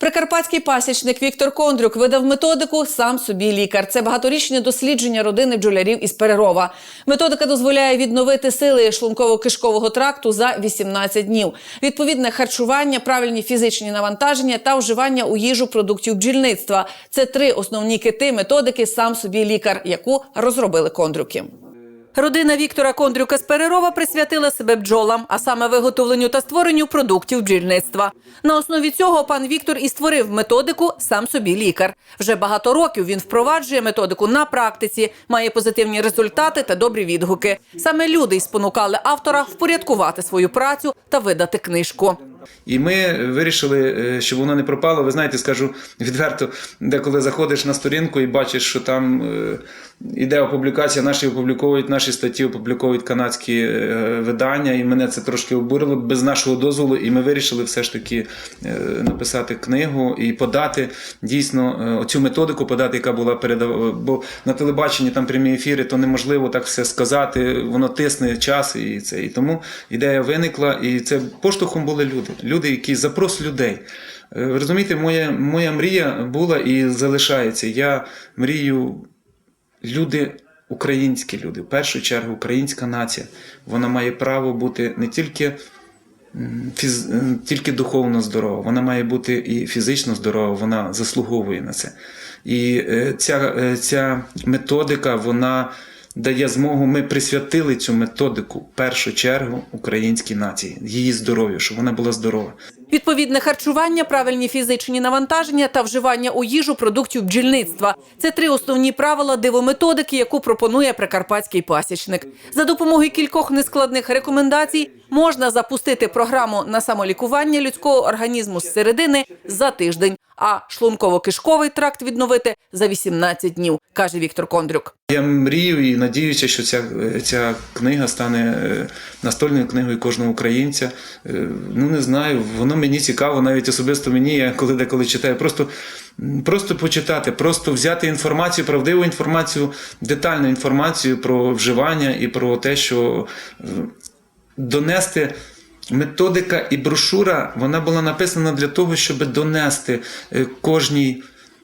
Прикарпатський пасічник Віктор Кондрюк видав методику сам собі лікар. Це багаторічне дослідження родини бджолярів із Перерова. Методика дозволяє відновити сили шлунково-кишкового тракту за 18 днів. Відповідне харчування, правильні фізичні навантаження та вживання у їжу продуктів бджільництва. Це три основні кити методики сам собі лікар, яку розробили кондрюки. Родина Віктора Кондрюка з Перерова присвятила себе бджолам, а саме виготовленню та створенню продуктів бджільництва. На основі цього пан Віктор і створив методику сам собі лікар. Вже багато років він впроваджує методику на практиці, має позитивні результати та добрі відгуки. Саме люди й спонукали автора впорядкувати свою працю та видати книжку. І ми вирішили, е, щоб воно не пропало. Ви знаєте, скажу відверто, деколи заходиш на сторінку і бачиш, що там е, іде опублікація, наші опубліковують наші статті, опубліковують канадські е, видання, і мене це трошки обурило без нашого дозволу. І ми вирішили все ж таки написати книгу і подати дійсно оцю методику, подати, яка була передав. Бо на телебаченні там прямі ефіри, то неможливо так все сказати. Воно тисне час і це. І тому ідея виникла, і це поштовхом були люди. Люди, які запрос людей. Е, Ви розумієте, моя, моя мрія була і залишається. Я мрію люди, українські люди, в першу чергу українська нація. Вона має право бути не тільки, фіз, тільки духовно здорова, вона має бути і фізично здорова, вона заслуговує на це. І е, ця, е, ця методика, вона дає змогу. Ми присвятили цю методику в першу чергу українській нації, її здоров'ю, щоб вона була здорова. Відповідне харчування, правильні фізичні навантаження та вживання у їжу продуктів бджільництва це три основні правила дивометодики, яку пропонує прикарпатський пасічник. За допомогою кількох нескладних рекомендацій можна запустити програму на самолікування людського організму з середини за тиждень, а шлунково-кишковий тракт відновити за 18 днів, каже Віктор Кондрюк. Я мрію і надіюся, що ця, ця книга стане е, настольною книгою кожного українця. Е, Ну не знаю, воно мені цікаво, навіть особисто мені, я коли деколи читаю, просто, просто почитати, просто взяти інформацію, правдиву інформацію, детальну інформацію про вживання і про те, що е, донести. Методика і брошура вона була написана для того, щоб донести е, кожній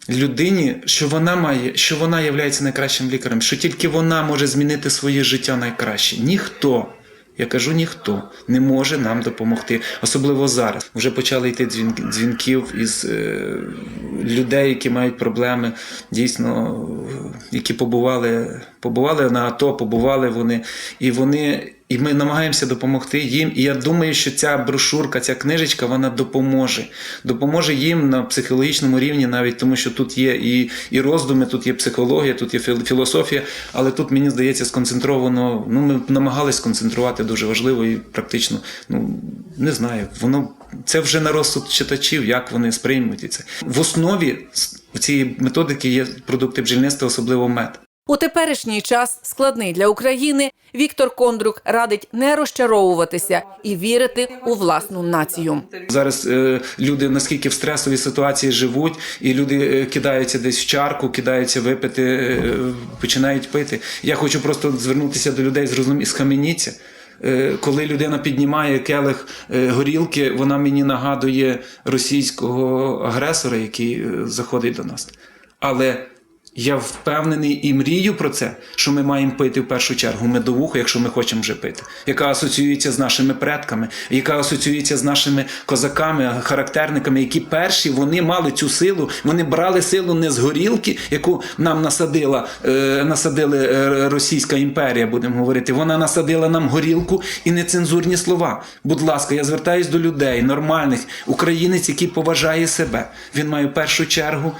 людині, що вона має, що вона є найкращим лікарем, що тільки вона може змінити своє життя найкраще. Ніхто. Я кажу, ніхто не може нам допомогти, особливо зараз. Вже почали йти дзвінків із е, людей, які мають проблеми, дійсно, е, які побували, побували на АТО, побували вони, і вони. І ми намагаємося допомогти їм. І я думаю, що ця брошурка, ця книжечка, вона допоможе. Допоможе їм на психологічному рівні, навіть тому, що тут є і, і роздуми, тут є психологія, тут є філософія. Але тут мені здається сконцентровано. Ну, ми намагались сконцентрувати дуже важливо і практично. Ну не знаю, воно це вже на розсуд читачів, як вони сприймуть це. В основі цієї методики є продукти бджільництва, особливо мед. У теперішній час складний для України. Віктор Кондрюк радить не розчаровуватися і вірити у власну націю. Зараз е, люди наскільки в стресовій ситуації живуть, і люди е, кидаються десь в чарку, кидаються випити, е, починають пити. Я хочу просто звернутися до людей, зрозуміти, схаменіться. Е, Коли людина піднімає келих е, горілки, вона мені нагадує російського агресора, який заходить до нас. Але я впевнений і мрію про це, що ми маємо пити в першу чергу медовуху, якщо ми хочемо вже пити, яка асоціюється з нашими предками, яка асоціюється з нашими козаками, характерниками, які перші вони мали цю силу. Вони брали силу не з горілки, яку нам насадила, е, насадили е, Російська імперія, будемо говорити. Вона насадила нам горілку і нецензурні слова. Будь ласка, я звертаюсь до людей, нормальних, українець, який поважає себе. Він має в першу чергу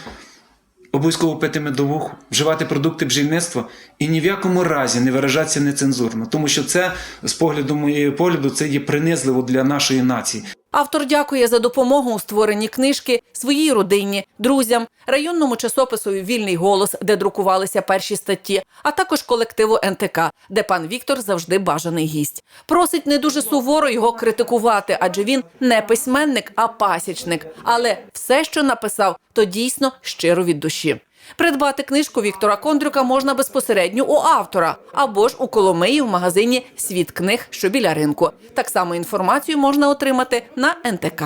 обов'язково пити медовуху, вживати продукти бджільництва і ні в якому разі не виражатися нецензурно, тому що це, з погляду моєї погляду, це є принизливо для нашої нації. Автор дякує за допомогу у створенні книжки своїй родині, друзям, районному часопису Вільний голос, де друкувалися перші статті, а також колективу НТК, де пан Віктор завжди бажаний гість. Просить не дуже суворо його критикувати, адже він не письменник, а пасічник. Але все, що написав, то дійсно щиро від душі. Придбати книжку Віктора Кондрюка можна безпосередньо у автора або ж у Коломиї в магазині Світ книг, що біля ринку. Так само інформацію можна отримати на НТК.